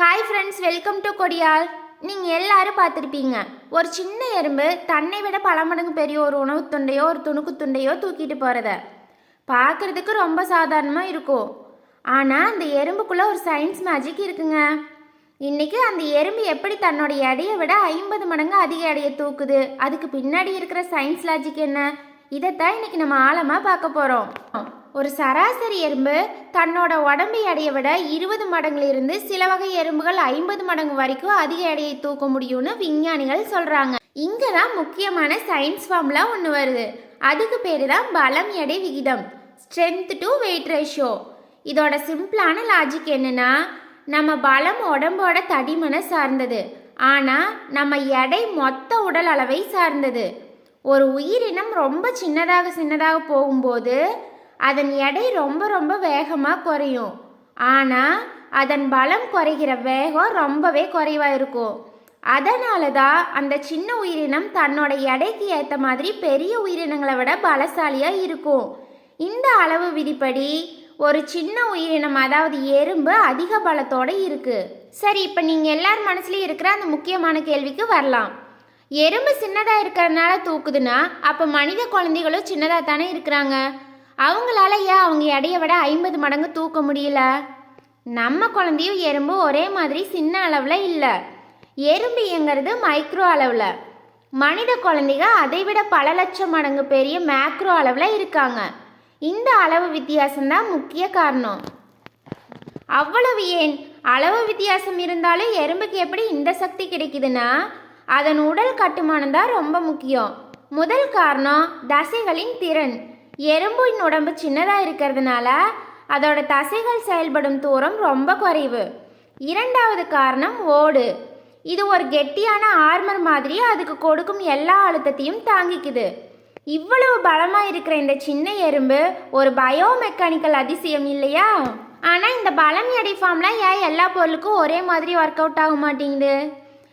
Hi friends welcome to கொடியால் நீங்கள் எல்லாரும் பார்த்துருப்பீங்க. ஒரு சின்ன எறும்பு தன்னை விட பல மடங்கு பெரிய ஒரு உணவு துண்டையோ ஒரு துணுக்கு துண்டையோ தூக்கிட்டு போகிறத பார்க்குறதுக்கு ரொம்ப சாதாரணமாக இருக்கும். ஆனால் அந்த எறும்புக்குள்ளே ஒரு சயின்ஸ் மேஜிக் இருக்குங்க. இன்றைக்கி அந்த எறும்பு எப்படி தன்னோட எடையை விட ஐம்பது மடங்கு அதிக எடையை தூக்குது? அதுக்கு பின்னாடி இருக்கிற சயின்ஸ் லாஜிக் என்ன? இதைத்தான் இன்னைக்கு நம்ம ஆழமாக பார்க்க போகிறோம் ஒரு சராசரி எறும்பு தன்னோட உடம்பு எடையை விட இருபது மடங்குலேருந்து சில வகை எறும்புகள் ஐம்பது மடங்கு வரைக்கும் அதிக எடையை தூக்க முடியும்னு விஞ்ஞானிகள் சொல்கிறாங்க இங்கே தான் முக்கியமான சயின்ஸ் ஃபார்ம்லாம் ஒன்று வருது. அதுக்கு பேர் தான் பலம் எடை விகிதம் ஸ்ட்ரென்த் டு வெயிட் ரேஷியோ இதோட சிம்பிளான லாஜிக் என்னன்னா நம்ம பலம் உடம்போட தடிமனை சார்ந்தது. ஆனால் நம்ம எடை மொத்த உடல் அளவை சார்ந்தது. ஒரு உயிரினம் ரொம்ப சின்னதாக சின்னதாக போகும்போது அதன் எடை ரொம்ப ரொம்ப வேகமாக குறையும். ஆனால் அதன் பலம் குறைகிற வேகம் ரொம்பவே குறைவாக இருக்கும். அதனால தான் அந்த சின்ன உயிரினம் தன்னோட எடைக்கு ஏற்ற மாதிரி பெரிய உயிரினங்களை விட பலசாலியாக இருக்கும். இந்த அளவு விதிப்படி ஒரு சின்ன உயிரினம் அதாவது எறும்பு அதிக பலத்தோடு இருக்குது சரி இப்போ நீங்கள் எல்லார் மனசுலேயும் இருக்கிற அந்த முக்கியமான கேள்விக்கு வரலாம். எறும்பு சின்னதாக இருக்கிறதுனால தூக்குதுன்னா அப்போ மனித குழந்தைகளும் சின்னதாக தானே இருக்கிறாங்க. அவங்களால ஏன் அவங்க எடையை விட ஐம்பது மடங்கு தூக்க முடியல? நம்ம குழந்தையும் எறும்பும் ஒரே மாதிரி சின்ன அளவில் இல்லை. எறும்பு இயங்கிறது மைக்ரோ அளவில். மனித குழந்தைங்க அதை விட பல லட்சம் மடங்கு பெரிய மேக்ரோ அளவில் இருக்காங்க. இந்த அளவு வித்தியாசம்தான் முக்கிய காரணம். அவ்வளவு ஏன்? அளவு வித்தியாசம் இருந்தாலும் எறும்புக்கு எப்படி இந்த சக்தி கிடைக்குதுன்னா அதன் உடல் கட்டுமானம் தான் ரொம்ப முக்கியம். முதல் காரணம் தசைகளின் திறன். எறும்பின் உடம்பு சின்னதாக இருக்கிறதுனால அதோட தசைகள் செயல்படும் தூரம் ரொம்ப குறைவு. இரண்டாவது காரணம் ஓடு. இது ஒரு கெட்டியான ஆர்மர் மாதிரி அதுக்கு கொடுக்கும் எல்லா அழுத்தத்தையும் தாங்கிக்குது. இவ்வளவு பலமாக இருக்கிற இந்த சின்ன எறும்பு ஒரு பயோ மெக்கானிக்கல் அதிசயம் இல்லையா? ஆனால் இந்த பலம் எடை ஃபார்ம்லாம் ஏன் எல்லா பொருளுக்கும் ஒரே மாதிரி ஒர்க் அவுட் ஆக மாட்டேங்குது?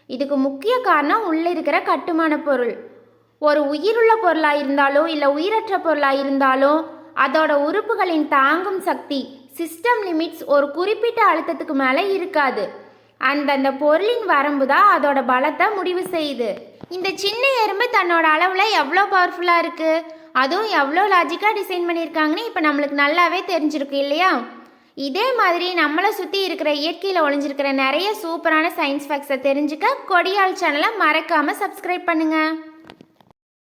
இதுக்கு முக்கிய காரணம் உள்ளே இருக்கிற கட்டுமான பொருள். ஒரு உயிருள்ள பொருளாக இருந்தாலோ இல்லை உயிரற்ற பொருளாக இருந்தாலும் அதோட உறுப்புகளின் தாங்கும் சக்தி சிஸ்டம் லிமிட்ஸ் ஒரு குறிப்பிட்ட அழுத்தத்துக்கு மேலே இருக்காது. அந்தந்த பொருளின் வரம்பு தான் அதோட பலத்தை முடிவு செய்யுது. இந்த சின்ன எறும்பு தன்னோட அளவில் எவ்வளோ பவர்ஃபுல்லாக இருக்குது அதுவும் எவ்வளோ லாஜிக்காக டிசைன் பண்ணியிருக்காங்கன்னு இப்போ நம்மளுக்கு நல்லாவே தெரிஞ்சிருக்கு இல்லையா? இதே மாதிரி நம்மளை சுற்றி இருக்கிற இயற்கையில் ஒளிஞ்சிருக்கிற நிறைய சூப்பரான சயின்ஸ் ஃபேக்ட்ஸை தெரிஞ்சுக்க கொடியால் சேனலை மறக்காமல் சப்ஸ்கிரைப் பண்ணுங்கள்